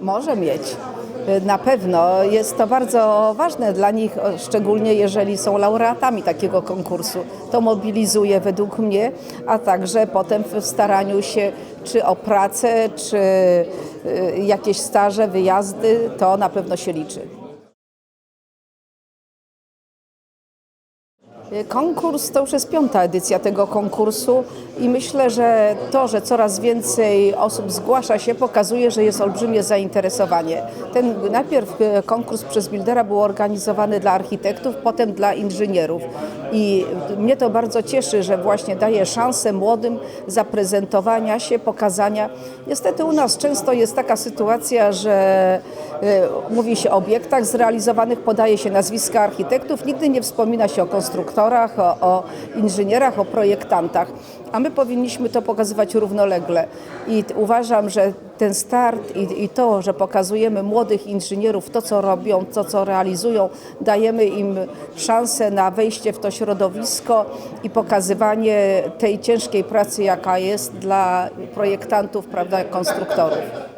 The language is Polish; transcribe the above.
Może mieć. Na pewno jest to bardzo ważne dla nich, szczególnie jeżeli są laureatami takiego konkursu. To mobilizuje według mnie, a także potem w staraniu się czy o pracę, czy y, jakieś staże, wyjazdy, to na pewno się liczy. Konkurs to już jest piąta edycja tego konkursu i myślę, że to, że coraz więcej osób zgłasza się, pokazuje, że jest olbrzymie zainteresowanie. Ten najpierw e, konkurs przez Bildera był organizowany dla architektów, potem dla inżynierów i mnie to bardzo cieszy, że właśnie daje szansę młodym zaprezentowania się, pokazania. Niestety u nas często jest taka sytuacja, że e, mówi się o obiektach zrealizowanych, podaje się nazwiska architektów, nigdy nie wspomina się o konstruktorach, o, o inżynierach, o projektantach, a my powinniśmy to pokazywać równolegle. I uważam, że ten start i, i to, że pokazujemy młodych inżynierów, to co robią, to co realizują, dajemy im szansę na wejście w to środowisko i pokazywanie tej ciężkiej pracy, jaka jest dla projektantów, prawda, konstruktorów.